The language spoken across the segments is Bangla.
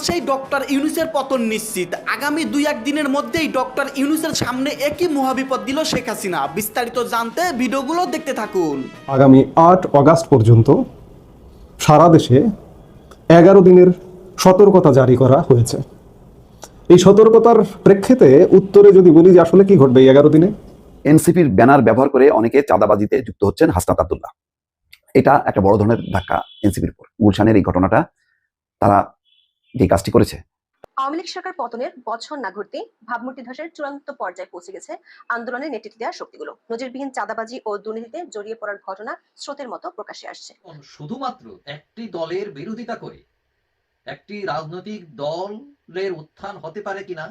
মাসেই ডক্টর ইউনুসের পতন নিশ্চিত। আগামী দুই এক দিনের মধ্যেই ডক্টর ইউনুসের সামনে একই মহাবিপদ দিল শেখ হাসিনা। বিস্তারিত জানতে ভিডিওগুলো দেখতে থাকুন। আগামী আট অগাস্ট পর্যন্ত সারা দেশে এগারো দিনের সতর্কতা জারি করা হয়েছে। এই সতর্কতার প্রেক্ষিতে উত্তরে যদি বলি যে আসলে কি ঘটবে এই এগারো দিনে? এনসিপির ব্যানার ব্যবহার করে অনেকে চাঁদাবাজিতে যুক্ত হচ্ছেন হাসনাত আব্দুল্লাহ। এটা একটা বড় ধরনের ধাক্কা এনসিপির উপর। গুলশানের এই ঘটনাটা তারা যে কাজটি করেছে। আওয়ামী লীগ সরকার পতনের বছর না ঘুরতেই ভাবমূর্তি ধসের চূড়ান্ত পর্যায়ে পৌঁছে গেছে আন্দোলনের নেতৃত্ব দেওয়া শক্তিগুলো। নজিরবিহীন চাঁদাবাজি ও দুর্নীতিতে জড়িয়ে পড়ার ঘটনা স্রোতের মতো প্রকাশ্যে আসছে। শুধুমাত্র একটি দলের বিরোধিতা করে একটি রাজনৈতিক দলের উত্থান হতে পারে কিনা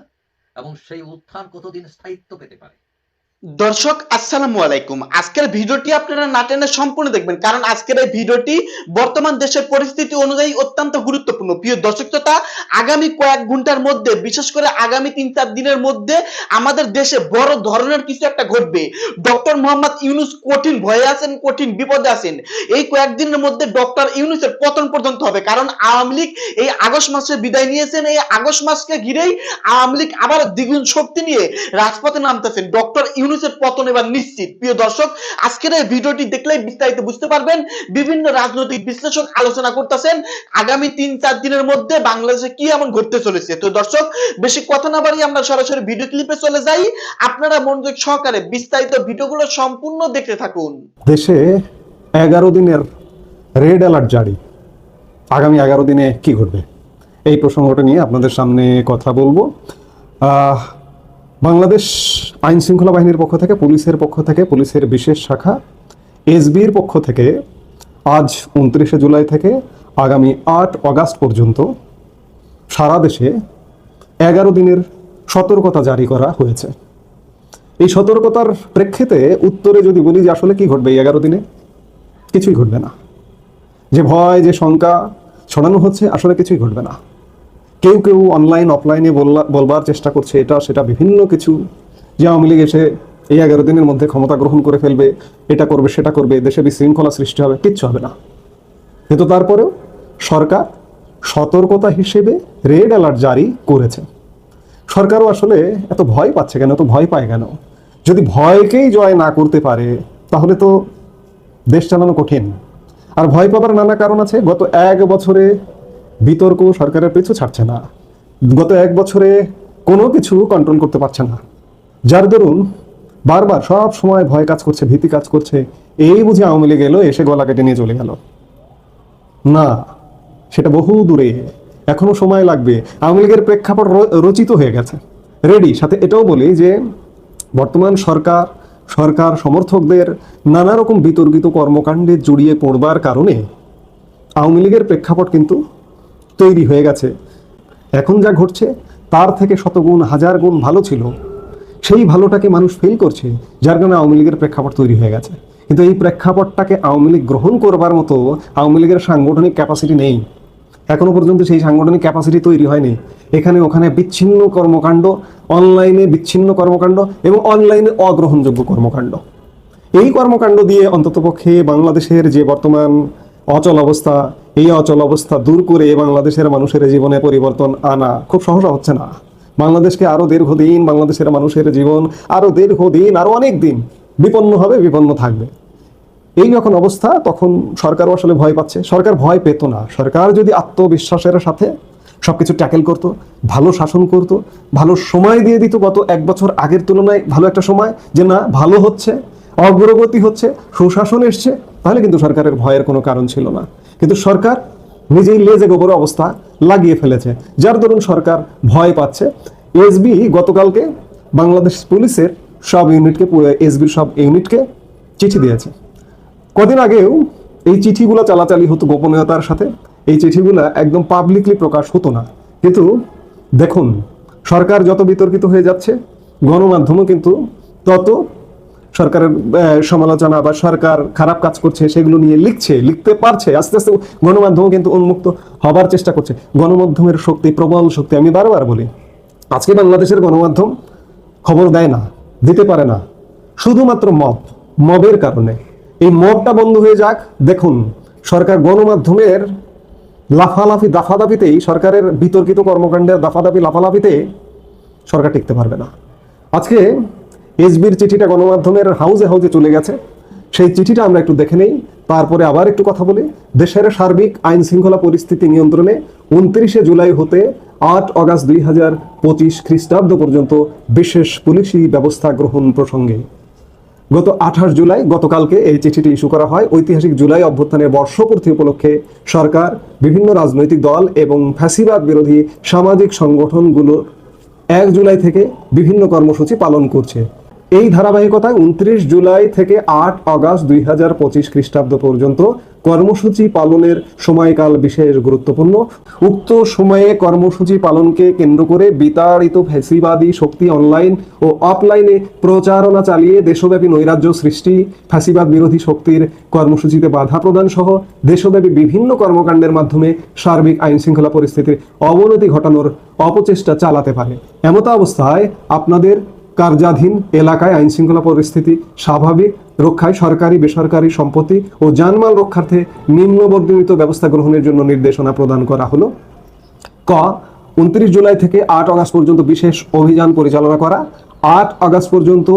এবং সেই উত্থান কতদিন স্থায়িত্ব পেতে পারে? দর্শক, আসসালামু আলাইকুম। আজকের ভিডিওটি আপনারা না টেনে সম্পূর্ণ দেখবেন, কারণ আজকের এই ভিডিওটি বর্তমান দেশের পরিস্থিতি অনুযায়ী অত্যন্ত গুরুত্বপূর্ণ। প্রিয় দর্শক তথা আগামী কয়েক ঘণ্টার মধ্যে, বিশেষ করে আগামী তিন চার দিনের মধ্যে, আমাদের দেশে বড় ধরনের কিছু একটা ঘটবে। ডক্টর মোহাম্মদ ইউনুস কঠিন ভয়ে আছেন, কঠিন বিপদে আছেন। এই কয়েকদিনের মধ্যে ডক্টর ইউনুসের পতন পর্যন্ত হবে, কারণ আওয়ামী লীগ এই আগস্ট মাসে বিদায় নিয়েছেন। এই আগস্ট মাসকে ঘিরেই আওয়ামী লীগ আবার দ্বিগুণ শক্তি নিয়ে রাজপথে নামতেছেন। ডক্টর ইউনুসের পতন এবার নিশ্চিত। প্রিয় দর্শক, আজকের এই ভিডিওটি দেখলেই বিস্তারিত বুঝতে পারবেন। বিভিন্ন রাজনৈতিক বিশ্লেষক আলোচনা করতেছেন। আগামী তিন, চার দিনের মধ্যে বাংলাদেশে কি এমন ঘটতে চলেছে? তো দর্শক, বেশি কথা না বাড়িয়ে আমরা সরাসরি ভিডিও ক্লিপে চলে যাই। আপনারা মনোযোগ সহকারে বিস্তারিত ভিডিওগুলো সম্পূর্ণ দেখতে থাকুন। দেশে এগারো দিনের রেড অ্যালার্ট জারি। আগামী এগারো দিনে কি ঘটবে? এই প্রসঙ্গটা নিয়ে আপনাদের সামনে কথা বলব। বাংলাদেশ আইন শৃঙ্খলা বাহিনীর পক্ষ থেকে, পুলিশের পক্ষ থেকে, পুলিশের বিশেষ শাখা, এসবির পক্ষ থেকে আজ উনত্রিশে জুলাই থেকে আগামী আট অগাস্ট পর্যন্ত সারা দেশে এগারো দিনের সতর্কতা জারি করা হয়েছে। এই সতর্কতার প্রেক্ষিতে উত্তরে যদি বলি যে আসলে কি ঘটবে এই এগারো দিনে, কিছুই ঘটবে না। যে ভয়, যে শঙ্কা ছড়ানো হচ্ছে, আসলে কিছুই ঘটবে না। কেউ কেউ অনলাইন অফলাইনে বলবার চেষ্টা করছে এটা, সেটা, বিভিন্ন কিছু যে আওয়ামী লীগ এসে এই এগারো দিনের মধ্যে ক্ষমতা গ্রহণ করে ফেলবে, এটা করবে, সেটা করবে দেশে বিশৃঙ্খলা সৃষ্টি হবে, কিচ্ছু হবে না। কিন্তু তারপরেও সরকার সতর্কতা হিসেবে রেড অ্যালার্ট জারি করেছে। সরকারও আসলে এত ভয় পাচ্ছে কেন, এত ভয় পায় কেন? যদি ভয়কেই জয় না করতে পারে, তাহলে তো দেশ চালানো কঠিন। আর ভয় পাবার নানা কারণ আছে, গত এক বছরে বিতর্ক সরকারের পিছু ছাড়ছে না। গত এক বছরে কোনো কিছু কন্ট্রোল করতে পারছে না। যার দরুন বারবার সব সময় ভয় কাজ করছে, ভীতি কাজ করছে, এই বুঝে আওয়ামী লীগ এলো, এসে গলা কেটে নিয়ে চলে গেল। না, সেটা বহু দূরে, এখনও সময় লাগবে। আওয়ামী লীগের প্রেক্ষাপট রচিত হয়ে গেছে। রেডি সাথে এটাও বলি যে, বর্তমান সরকার সরকার সমর্থকদের নানা রকম বিতর্কিত কর্মকাণ্ডে জড়িয়ে পড়বার কারণে আওয়ামী লীগের প্রেক্ষাপট কিন্তু তৈরি হয়ে গেছে। এখন যা ঘটছে, তার থেকে শতগুণ, হাজার গুণ ভালো ছিল। সেই ভালোটাকে মানুষ ফিল করছে, যার কারণে আওয়ামী লীগের প্রেক্ষাপট তৈরি হয়ে গেছে। কিন্তু এই প্রেক্ষাপটটাকে আওয়ামী লীগ গ্রহণ করবার মতো আওয়ামী লীগের সাংগঠনিক ক্যাপাসিটি নেই। এখনও পর্যন্ত সেই সাংগঠনিক ক্যাপাসিটি তৈরি হয়নি। এখানে ওখানে বিচ্ছিন্ন কর্মকাণ্ড অনলাইনে বিচ্ছিন্ন কর্মকাণ্ড এবং অনলাইনে অগ্রহণযোগ্য কর্মকাণ্ড। এই কর্মকাণ্ড দিয়ে অন্ততপক্ষে বাংলাদেশের যে বর্তমান অচল অবস্থা, এই অচল অবস্থা দূর করে বাংলাদেশের মানুষের জীবনে পরিবর্তন আনা খুব সহজ হচ্ছে না। বাংলাদেশকে আরও দীর্ঘদিন বাংলাদেশের মানুষের জীবন আরও দীর্ঘদিন, আরও অনেক দিন বিপন্ন হবে, বিপন্ন থাকবে। এই যখন অবস্থা, তখন সরকারও আসলে ভয় পাচ্ছে। সরকার ভয় পেত না। সরকার যদি আত্মবিশ্বাসের সাথে সবকিছু ট্যাকেল করত, ভালো শাসন করত, ভালো সময় দিয়ে দিত গত এক বছর আগের তুলনায় ভালো একটা সময়, যে না, ভালো হচ্ছে, অগ্রগতি হচ্ছে, সুশাসন এসছে, তাহলে কিন্তু সরকারের ভয়ের কোনো কারণ ছিল না। কিন্তু সরকার নিজেই লেজে গোবর অবস্থা লাগিয়ে ফেলেছে। যার দরুন সরকার ভয় পাচ্ছে। এসবি গতকালকে বাংলাদেশ পুলিশের সব ইউনিটকে এসবির সব ইউনিটকে চিঠি দিয়েছে। কদিন আগেও এই চিঠিগুলো চালাচালি হতো গোপনীয়তার সাথে। এই চিঠিগুলো একদম পাবলিকলি প্রকাশ হতো না। কিন্তু দেখুন, সরকার যত বিতর্কিত হয়ে যাচ্ছে, গণমাধ্যমও কিন্তু তত সরকারের সমালোচনা বা সরকার খারাপ কাজ করছে, সেগুলো নিয়ে লিখছে, লিখতে পারছে, আস্তে আস্তে গণমাধ্যম কিন্তু উন্মুক্ত হবার চেষ্টা করছে। গণমাধ্যমের শক্তি, প্রবল শক্তি, আমি বারবার বলি, আজকে বাংলাদেশের গণমাধ্যম খবর দেয় না, দিতে পারে না। শুধুমাত্র মব, মবের কারণে। এই মবটা বন্ধ হয়ে যাক, দেখুন, সরকার গণমাধ্যমের লাফালাফি, দাফাদাফিতেই, সরকারের বিতর্কিত কর্মকাণ্ডের দাফাদাফি, লাফালাফিতে সরকার টিকতে পারবে না। আজকে এসবির চিঠিটা গণমাধ্যমের হাউজে হাউজে চলে গেছে। সেই চিঠিটা আমরা একটু দেখে নেই। তারপরে আবার একটু কথা বলি। দেশের সার্বিক আইন শৃঙ্খলা পরিস্থিতি নিয়ন্ত্রণে উনত্রিশে জুলাই হতে আট অগাস্ট দুই হাজার পঁচিশ খ্রিস্টাব্দ পর্যন্ত বিশেষ পুলিশি ব্যবস্থা গ্রহণ প্রসঙ্গে। গত আঠাশ জুলাই, গতকালকে এই চিঠিটি ইস্যু করা হয়। ঐতিহাসিক জুলাই অভ্যুত্থানের বর্ষপূর্তি উপলক্ষে সরকার, বিভিন্ন রাজনৈতিক দল এবং ফ্যাসিবাদ বিরোধী সামাজিক সংগঠনগুলোর এক জুলাই থেকে বিভিন্ন কর্মসূচি পালন করছে। এই ধারাবাহিকতায় উনত্রিশ জুলাই থেকে আট আগস্ট দুই হাজার পঁচিশ খ্রিস্টাব্দ পর্যন্ত কর্মসূচি পালনের সময়কাল বিশেষ গুরুত্বপূর্ণ। উক্ত সময়ে কর্মসূচি পালনকে কেন্দ্র করে বিতাড়িত ফ্যাসিবাদী শক্তি অনলাইন ও অফলাইনে প্রচারণা চালিয়ে দেশব্যাপী নৈরাজ্য সৃষ্টি, ফ্যাসিবাদ বিরোধী শক্তির কর্মসূচিতে বাধা প্রদান সহ দেশব্যাপী বিভিন্ন কর্মকাণ্ডের মাধ্যমে সার্বিক আইন শৃঙ্খলা পরিস্থিতির অবনতি ঘটানোর অপচেষ্টা চালাতে পারে। এমতা অবস্থায় আপনাদের কার্যাধীন এলাকায় আইন শৃঙ্খলা পরিস্থিতি স্বাভাবিক, রক্ষায় সরকারি, বেসরকারি সম্পত্তি ও জানমাল রক্ষার্থে নিম্নবর্ণিত ব্যবস্থা গ্রহণের জন্য নির্দেশনা প্রদান করা হলো। ক, উনত্রিশ জুলাই থেকে আট আগস্ট পর্যন্ত বিশেষ অভিযান পরিচালনা করা। আট আগস্ট পর্যন্ত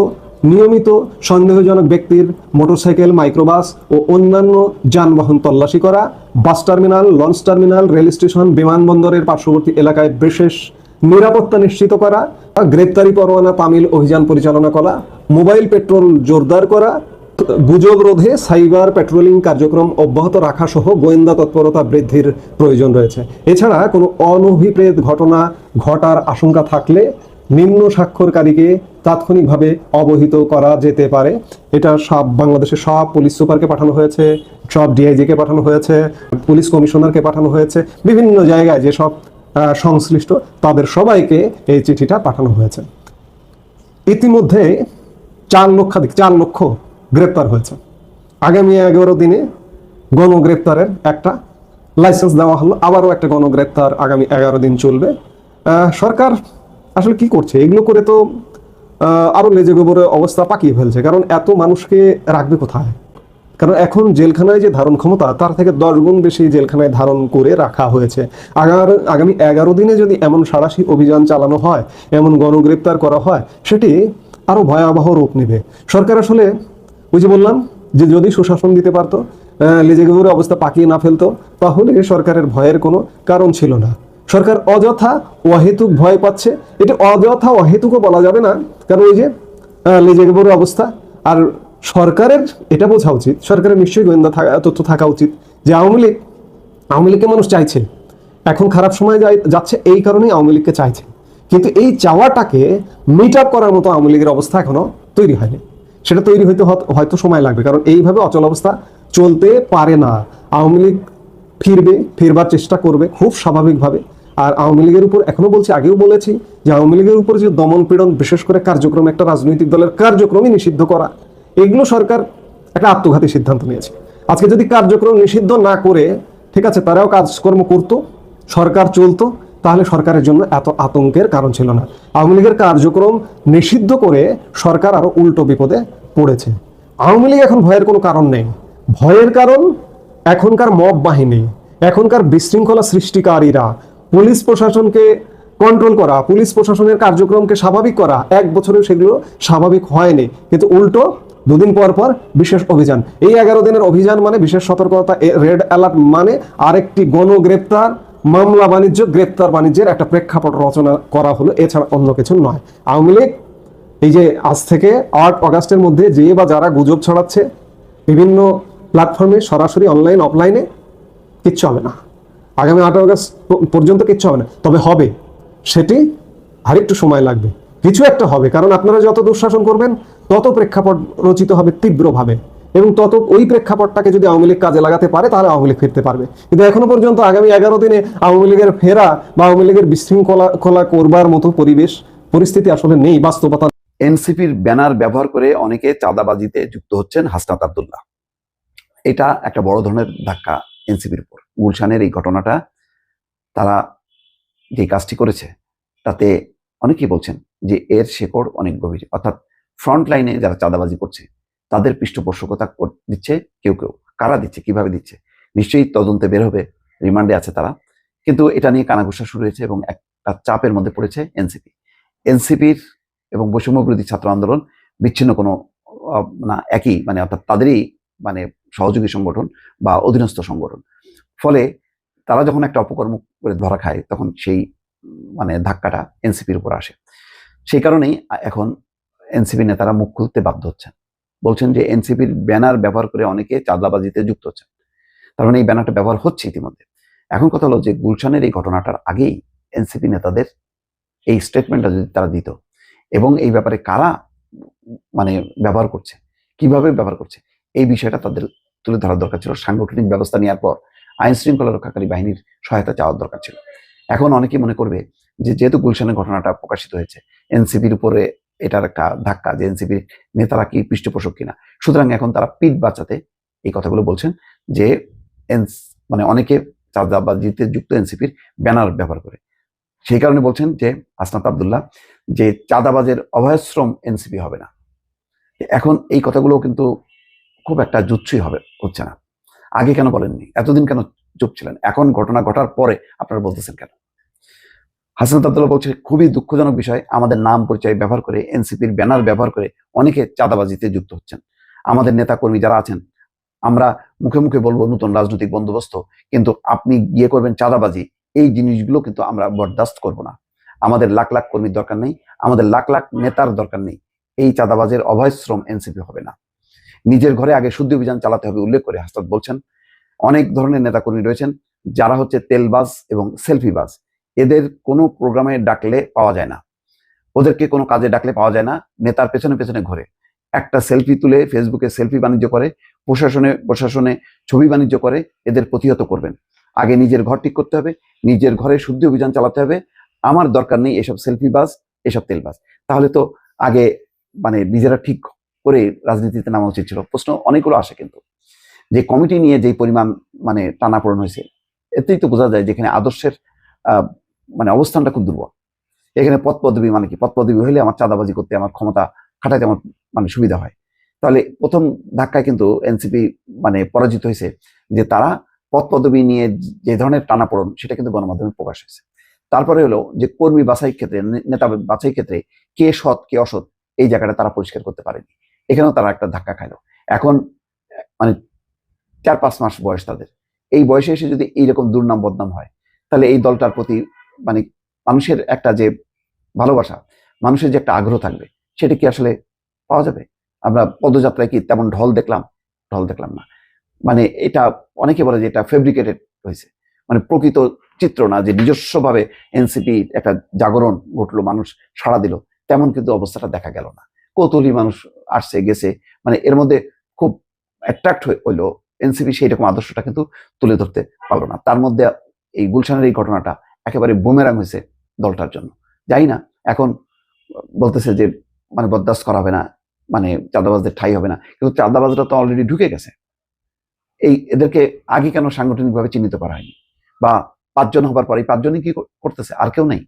নিয়মিত সন্দেহজনক ব্যক্তির মোটরসাইকেল, মাইক্রোবাস ও অন্যান্য যানবাহন তল্লাশি করা। Bus terminal, launch terminal, rail station, বিমানবন্দরের পার্শ্ববর্তী এলাকায় বিশেষ নিরাপত্তা নিশ্চিত করা গ্রেপ্তারি পরোয়ানা, তামিল অভিযান পরিচালনা করা, মোবাইল পেট্রোল জোরদার করা, গুজব রোধে সাইবার পেট্রোলিং কার্যক্রম অব্যাহত রাখা সহ গোয়েন্দা তৎপরতা বৃদ্ধির প্রয়োজন রয়েছে। এছাড়া কোনো অনভিপ্রেত ঘটনা ঘটার আশঙ্কা থাকলে নিম্ন স্বাক্ষরকারীকে তাৎক্ষণিকভাবে অবহিত করা যেতে পারে। এটা সব বাংলাদেশের সব পুলিশ সুপারকে পাঠানো হয়েছে, সব ডিআইজিকে পাঠানো হয়েছে, পুলিশ কমিশনারকে পাঠানো হয়েছে। বিভিন্ন জায়গায় যেসব সংশ্লিষ্ট তাদের সবাইকে এই চিঠিটা পাঠানো হয়েছে। ইতিমধ্যে চার লক্ষাধিক চার লক্ষ গ্রেপ্তার হয়েছে। আগামী এগারো দিনে গণগ্রেপ্তারের একটা লাইসেন্স দেওয়া হলো আবারও একটা গণগ্রেপ্তার আগামী এগারো দিন চলবে। সরকার আসলে কি করছে? এগুলো করে তো আহ, আরও লেজে গোবরে অবস্থা পাকিয়ে ফেলছে কারণ এত মানুষকে রাখবে কোথায়? কারণ এখন জেলখানায় যে ধারণ ক্ষমতা তার থেকে দশ গুণ বেশি জেলখানায় ধারণ করে রাখা হয়েছে। আগার আগামী এগারো দিনে যদি এমন সারাশি অভিযান চালানো হয় এমন গণগ্রেপ্তার করা হয় সেটি আরও ভয়াবহ রূপ নেবে। সরকার আসলে ওই যে বললাম যে যদি সুশাসন দিতে পারতো আহ, লেজে গেবুরে অবস্থা পাকিয়ে না ফেলতো তাহলে সরকারের ভয়ের কোনো কারণ ছিল না। সরকার অযথা অহেতুক ভয় পাচ্ছে। এটা অযথা অহেতুকও বলা যাবে না কারণ ওই যে আহ, লেজে গেবুরে অবস্থা আর সরকারের, এটা বোঝা উচিত, সরকারের নিশ্চয়ই গোয়েন্দা তথ্য থাকা উচিত যে আওয়ামী লীগ, আওয়ামী লীগকে মানুষ চাইছে। এখন খারাপ সময় যাচ্ছে এই কারণেই আওয়ামী লীগকে চাইছে। কিন্তু এই চাওয়াটাকে মিট আপ করার মতো আওয়ামী লীগের অবস্থা এখনও তৈরি হয়নি। সেটা তৈরি হইতে হয়তো সময় লাগবে, কারণ এইভাবে অচল অবস্থা চলতে পারে না। আওয়ামী লীগ ফিরবে, ফিরবার চেষ্টা করবে খুব স্বাভাবিকভাবে। আর আওয়ামী লীগের উপর, এখনও বলছি, আগেও বলেছি যে আওয়ামী লীগের উপর যে দমন পীড়ন, বিশেষ করে কার্যক্রম একটা রাজনৈতিক দলের কার্যক্রমই নিষিদ্ধ করা এগুলো সরকার একটা আত্মঘাতী সিদ্ধান্ত নিয়েছে। আজকে যদি কার্যক্রম নিষিদ্ধ না করে, ঠিক আছে, তারাও কাজকর্ম করতো, সরকার চলতো, তাহলে সরকারের জন্য এত আতঙ্কের কারণ ছিল না। আওয়ামী লীগের কার্যক্রম নিষিদ্ধ করে সরকার আরও উল্টো বিপদে পড়েছে। আওয়ামী লীগ এখন ভয়ের কোনো কারণ নেই। ভয়ের কারণ, এখনকার মব বাহিনী, এখনকার বিশৃঙ্খলা সৃষ্টিকারীরা, পুলিশ প্রশাসনকে কন্ট্রোল করা, পুলিশ প্রশাসনের কার্যক্রমকে স্বাভাবিক করা, এক বছরেও সেগুলো স্বাভাবিক হয়নি। কিন্তু উল্টো দুদিন পর পর বিশেষ অভিযান। এই এগারো দিনের অভিযান মানে বিশেষ সতর্কতা রেড অ্যালার্ট মানে আরেকটি গণগ্রেপ্তার, মামলা বাণিজ্য, গ্রেপ্তার বাণিজ্যের একটা প্রেক্ষাপট রচনা করা হলো, এছাড়া অন্য কিছু নয়। আওয়ামী লীগ, এই যে আজ থেকে আট অগাস্টের মধ্যে যে বা যারা গুজব ছড়াচ্ছে, বিভিন্ন প্ল্যাটফর্মে সরাসরি অনলাইন, অফলাইনে কিচ্ছু হবে না। আগামী আট অগাস্ট পর্যন্ত কিচ্ছু হবে না। তবে হবে, সেটি আরেকটু সময় লাগবে। কিছু একটা হবে, কারণ আপনারা যত দুঃশাসন করবেন, তত প্রেক্ষাপট রচিত হবে তীব্রভাবে। এবং তত ওই প্রেক্ষাপটটাকে যদি আওয়ামী লীগ কাজে লাগাতে পারে, তাহলে আওয়ামী লীগ ফিরতে পারবে। কিন্তু এখনও পর্যন্ত আগামী এগারো দিনে আওয়ামী লীগের ফেরা বা আওয়ামী লীগের বিশৃঙ্খলা খোলা করবার মতো পরিবেশ, পরিস্থিতি আসলে নেই, বাস্তবতা এনসিপির ব্যানার ব্যবহার করে অনেকে চাঁদাবাজিতে যুক্ত হচ্ছেন হাসনাত আবদুল্লাহ। এটা একটা বড় ধরনের ধাক্কা এনসিপির উপর। গুলশানের এই ঘটনাটা তারা যে কাজটি করেছে, তাতে অনেকেই বলছেন যে এর শেকড় অনেক গভীর। অর্থাৎ ফ্রন্ট লাইনে যারা চাঁদাবাজি করছে, তাদের পৃষ্ঠপোষকতা দিচ্ছে কেউ কেউ। কারা দিচ্ছে, কীভাবে দিচ্ছে? নিশ্চয়ই তদন্তে বের হবে, রিমান্ডে আছে তারা। কিন্তু এটা নিয়ে কানাঘুষা শুরু হয়েছে এবং একটা চাপের মধ্যে পড়েছে এনসিপি। এনসিপির এবং বৈষম্য বিরোধী ছাত্র আন্দোলন বিচ্ছিন্ন কোনো না, একই মানে অর্থাৎ তাদেরই মানে সহযোগী সংগঠন বা অধীনস্থ সংগঠন। ফলে তারা যখন একটা অপকর্ম করে ধরা খায়, তখন সেই মানে ধাক্কাটা এনসিপির উপর আসে। সেই কারণেই এখন এনসিপি নেতারা মুখ খুলতে বাধ্য হচ্ছেন। বলছেন যে এনসিপির ব্যানার ব্যবহার করে অনেকে চাঁদাবাজিতে যুক্ত হচ্ছেন। তার মানে এই ব্যানারটা ব্যবহার হচ্ছে ইতিমধ্যে। এখন কথা হলো যে গুলশানের এই ঘটনাটার আগেই এনসিপি নেতাদের এই স্টেটমেন্টটা যদি তারা দিত, এবং এই ব্যাপারে কারা মানে ব্যবহার করছে, কীভাবে ব্যবহার করছে, এই বিষয়টা তাদের তুলে ধরার দরকার ছিল। সাংগঠনিক ব্যবস্থা নেওয়ার পর আইন শৃঙ্খলা রক্ষাকারী বাহিনীর সহায়তা চাওয়ার দরকার ছিল। এখন অনেকেই মনে করবে যে যেহেতু গুলশানের ঘটনাটা প্রকাশিত হয়েছে এনসিপির উপরে এটার একটা ধাক্কা যে এনসিপির নেতারা কি পৃষ্ঠপোষক কিনা। সুতরাং এখন তারা পিঠ বাঁচাতে এই কথাগুলো বলছেন যে মানে অনেকে চাঁদাবাজিতে যুক্ত এনসিপির ব্যানার ব্যবহার করে। সেই কারণে বলছেন যে আসনাত আবদুল্লাহ যে চাঁদাবাজের অভয়াশ্রম এনসিপি হবে না। এখন এই কথাগুলো কিন্তু খুব একটা জুচ্ছুই হবে, হচ্ছে না। আগে কেন বলেননি? এতদিন কেন চুপ ছিলেন? এখন ঘটনা ঘটার পরে আপনারা বলতেছেন কেন? হাসানাত আবদুল্লাহ বলছে, খুবই দুঃখজনক বিষয়, আমাদের নাম পরিচয় ব্যবহার করে, এনসিপির ব্যানার ব্যবহার করে অনেকে চাঁদাবাজিতে যুক্ত হচ্ছেন। আমাদের নেতা কর্মী যারা আছেন, আমরা মুখে মুখে বলব নতুন রাজনৈতিক বন্দোবস্ত, কিন্তু আপনি গিয়ে করবেন চাঁদাবাজি, এই জিনিসগুলো কিন্তু আমরা বরদাস্ত করব না। আমাদের লাখ লাখ কর্মীর দরকার নেই, আমাদের লাখ লাখ নেতার দরকার নেই, এই চাঁদাবাজের অভয়শ্রম এনসিপি হবে না। নিজের ঘরে আগে শুদ্ধ অভিযান চালাতে হবে, উল্লেখ করে হাসনাত বলছেন। অনেক ধরনের নেতাকর্মী রয়েছেন, যারা হচ্ছে তেলবাজ এবং সেলফিবাজ। এদের কোনো প্রোগ্রামে ডাকলে পাওয়া যায় না। ওদেরকে কোনো কাজে ডাকলে পাওয়া যায় না। নেতার পেছনে পেছনে ঘোরে। একটা সেলফি তুলে ফেসবুকে সেলফি বাণিজ্য করে, প্রশাসনে প্রশাসনে ছবি বাণিজ্য করে, এদের প্রতিহত করবেন। আগে নিজের ঘর ঠিক করতে হবে, নিজের ঘরে শুদ্ধি অভিযান চালাতে হবে। আমার দরকার নেই এসব সেলফি বাস, এসব তেলবাজ তাহলে তো আগে মানে নিজেরা ঠিক করে রাজনীতিতে নামা উচিত ছিল। প্রশ্ন অনেকগুলো আসে কিন্তু। যে কমিটি নিয়ে যে পরিমাণ মানে টানাপোড়েন হয়েছে, এতেই তো বোঝা যায় যেখানে আদর্শের মানে অবস্থানটা খুব দুর্বল। এখানে পদ পদবি মানে কি? পদ পদবি হলে আমার চাঁদাবাজি করতে, আমার ক্ষমতা খাটাতে আমার মানে সুবিধা হয়। তাহলে প্রথম ধাক্কায় কিন্তু এনসিপি মানে পরাজিত হয়েছে যে তারা পদ পদবি নিয়ে যে ধরনের টানাপোড়ন, সেটা কিন্তু গণমাধ্যমে প্রকাশ হয়েছে। তারপরে হলো যে কর্মী বাছাই ক্ষেত্রে নেতা বাছাই ক্ষেত্রে কে সৎ, কে অসৎ, এই জায়গাটা তারা পরিষ্কার করতে পারেনি। এখানেও তারা একটা ধাক্কা খাইলো। এখন মানে চার পাঁচ মাস বয়স তাদের। এই বয়সে এসে যদি এইরকম দুর্নাম বদনাম হয়, তাহলে এই দলটার প্রতি মানে মানুষের একটা যে ভালোবাসা, মানুষের যে একটা আগ্রহ থাকবে, সেটা কি আসলে পাওয়া যাবে? আমরা পদযাত্রায় কি তেমন ঢল দেখলাম? ঢল দেখলাম না। মানে এটা অনেকে বলে যে এটা ফেব্রিকেটেড হয়েছে। মানে প্রকৃত চিত্র না যে নিজস্বভাবে এনসিপি একটা জাগরণ ঘটলো, মানুষ সাড়া দিল, তেমন কিন্তু অবস্থাটা দেখা গেল না। কৌতূহলী মানুষ আসছে, গেছে মানে এর মধ্যে খুব অ্যাট্রাক্ট হইল এনসিপি সেই রকম আদর্শটা কিন্তু তুলে ধরতে পারল না। তার মধ্যে এই গুলশানের এই ঘটনাটা একেবারে বুমেরাং হয়েছে দলটার জন্য। যাই না, এখন বলতেছে যে মানে বরদাস্ত করা হবে না মানে চাঁদাবাজদের ঠাই হবে না, কিন্তু চাঁদাবাজরা তো অলরেডি ঢুকে গেছে। এই এদেরকে আগে কেন সাংগঠনিকভাবে চিহ্নিত করা হয়নি? বা পাঁচজন হবার পরে পাঁচজনই কি করতেছে? আর কেউ নেই।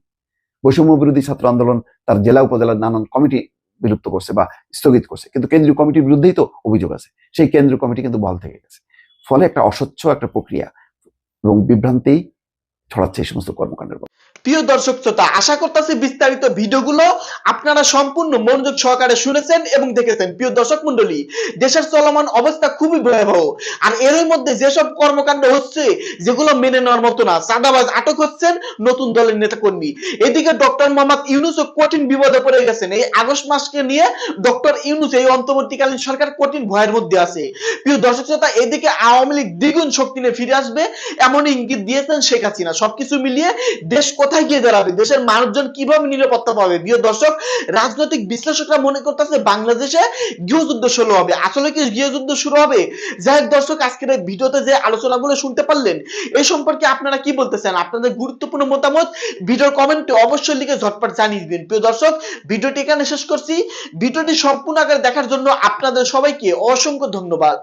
বৈষম্য বিরোধী ছাত্র আন্দোলন তার জেলা উপজেলার নানান কমিটি বিলুপ্ত করছে বা স্থগিত করছে। কিন্তু কেন্দ্রীয় কমিটির বিরুদ্ধেই তো অভিযোগ আছে। সেই কেন্দ্রীয় কমিটি কিন্তু বল থেকে গেছে। ফলে একটা অস্বচ্ছ একটা প্রক্রিয়া এবং বিভ্রান্তি ছড়াচ্ছে এই সমস্ত কর্মকাণ্ডের। প্রিয় দর্শক শ্রোতা, আশা করতেছি বিস্তারিত ভিডিওগুলো আপনারা সম্পূর্ণ মনোযোগ সহকারে শুনেছেন এবং দেখেছেন। প্রিয় দর্শক মন্ডলী দেশের চলমান অবস্থা খুবই ভয়াবহ। আর এর মধ্যে যেসব কর্মকাণ্ড হচ্ছে, যেগুলো মেনে নেওয়ার মতো না, চাঁদাবাজ আটক হচ্ছেন নতুন দলের নেতাকর্মী। এদিকে ডক্টর মোহাম্মদ ইউনুসও কঠিন বিপদে পড়ে গেছেন। এই আগস্ট মাসকে নিয়ে ডক্টর ইউনুস এই অন্তর্বর্তীকালীন সরকার কঠিন ভয়ের মধ্যে আছে। প্রিয় দর্শক শ্রোতা, এদিকে আওয়ামী লীগ দ্বিগুণ শক্তি নিয়ে ফিরে আসবে এমন ইঙ্গিত দিয়েছেন শেখ হাসিনা। সবকিছু মিলিয়ে দেশ কোথায় গিয়ে দাঁড়াবে। দেশের মানুষজন কীভাবে নিরাপত্তা পাবে? প্রিয় দর্শক, রাজনৈতিক বিশ্লেষকরা মনে করতেছে বাংলাদেশে গৃহযুদ্ধ শুরু হবে। আসলে কি গৃহযুদ্ধ শুরু হবে? যাই হোক দর্শক, আজকের এই ভিডিওতে যে আলোচনাগুলো শুনতে পারলেন এই সম্পর্কে আপনারা কি বলতেছেন? আপনাদের গুরুত্বপূর্ণ মতামত ভিডিওর কমেন্টে অবশ্যই লিখে ঝটপট জানিয়ে দিবেন। প্রিয় দর্শক, ভিডিওটি এখানে শেষ করছি। ভিডিওটি সম্পূর্ণ আকারে দেখার জন্য আপনাদের সবাইকে অসংখ্য ধন্যবাদ।